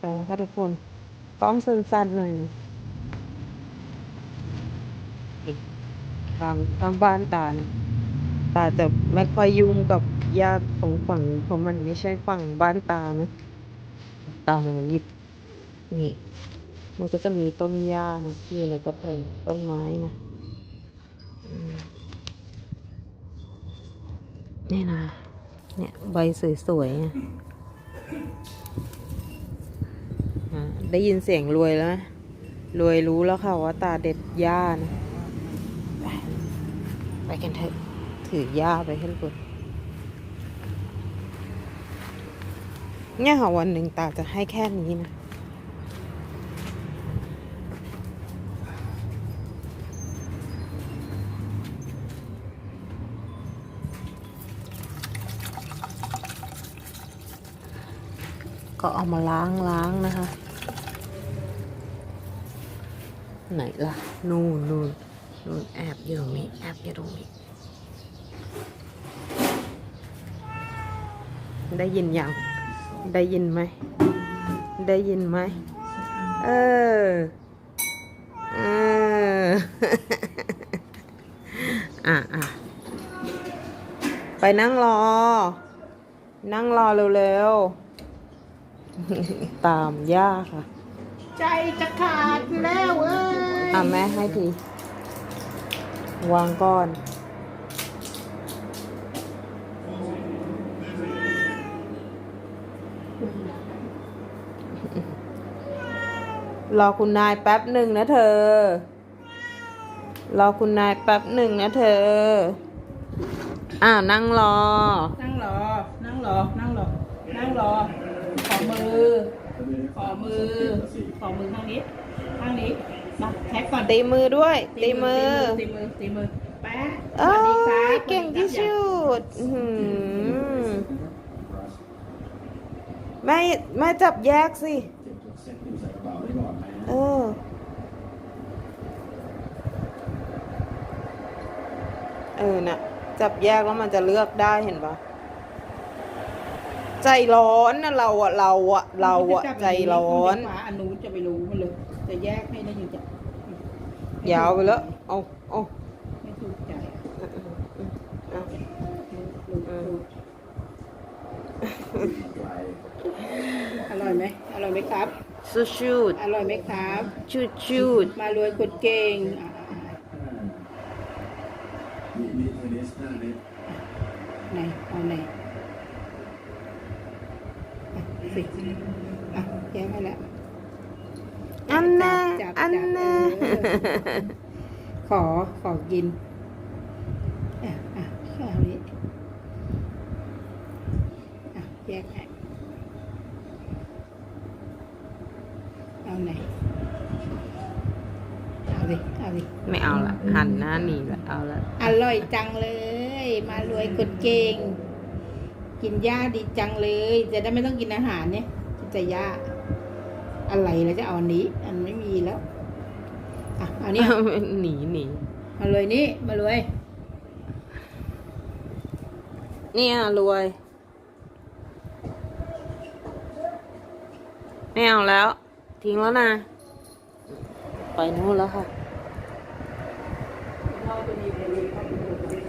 ไปค่ะทุกคนกล้องสั้นๆหน่อยทางทางบ้านตาตาจะไม่ค่อยยุ่งกับญาติของฝั่งเพราะมันไม่ใช่ฝั่งบ้านตานะตามันยิบนี่มันก็จะมีต้นหญ้านะที่อะไรก็เป็นต้นไม้นะนี่นะเนี่ยใบสวยๆ ได้ยินเสียงรวยแล้วไหมรวยรู้แล้วค่ะว่าตาเด็ดหญ้านะไปไปกันเถอะ ถือหญ้าไปให้ลูกเนี่ยค่ะวันหนึ่งตาจะให้แค่นี้นะ ก็เอามาล้างล้างนะคะ ไหนล่ะ นู่นนู่นนู่นแอบอยู่ตรงนี้แอบอยู่ตรงนี้ ได้ยินยัง ได้ยินไหม ได้ยินไหม เออ เออ อะอะไปนั่งรอ นั่งรอเร็วๆ ตามย่าค่ะ ใจจะขาดแล้วเอ้ยอะแม่ให้ที วางก่อน รอคุณนายแป๊บหนึ่งนะเธอ รอคุณนายแป๊บหนึ่งนะเธอ อ่านั่งรอ นั่งรอ นั่งรอ นั่งรอ นั่งรอขอมือ ขอมือขอมือข้างนี้ ข้างนี้มาแท็กก่อนตีมือด้วยตีมือตีมือตีมือแป๊ะสเอ้วัสดีครับยเก่งที่สุดอื้อหือไม่ไม่จับแยกสิเออเออน่ะ จับแยกแล้วมันจะเลือกได้เห็นปะ ใจร้อนนะเราอะเราอะเราอะใจร้อนขวาอันนู้นจะไปรู้มันเลย จะแยกให้ได้ยังจะยาวไปแล้วเอาเอาไม่ถูกใจเอาอร่อยไหมอร่อยไหมครับชูชูดอร่อยไหมครับชูชูดมารวยคนเก่งอะมีมีเทนนิสหน้านี้ไหนเอาไหนอะ สิอะแยกให้แล้วอันน่ะจับจับอันน่ะเออขอขอกินอะอะข้าวนี้อะแยกให้เอาไหนเอาดิเอาดิไม่เอาละหันหน้าหนีละเอาละอร่อยจังเลย มารวยคนเก่ง กินหญ้าดีจังเลย จะได้ไม่ต้องกินอาหารเนี่ยจะหญ้าอะไรแล้วจะเอาอันนี้ อันไม่มีแล้ว อะเอานี่หนีหนีมารวยนี่มารวยเนี่ยรวยไม่เอาแล้ว ทิ้งแล้วนะไปนู่นแล้วค่ะพ่อตัวนี้เลย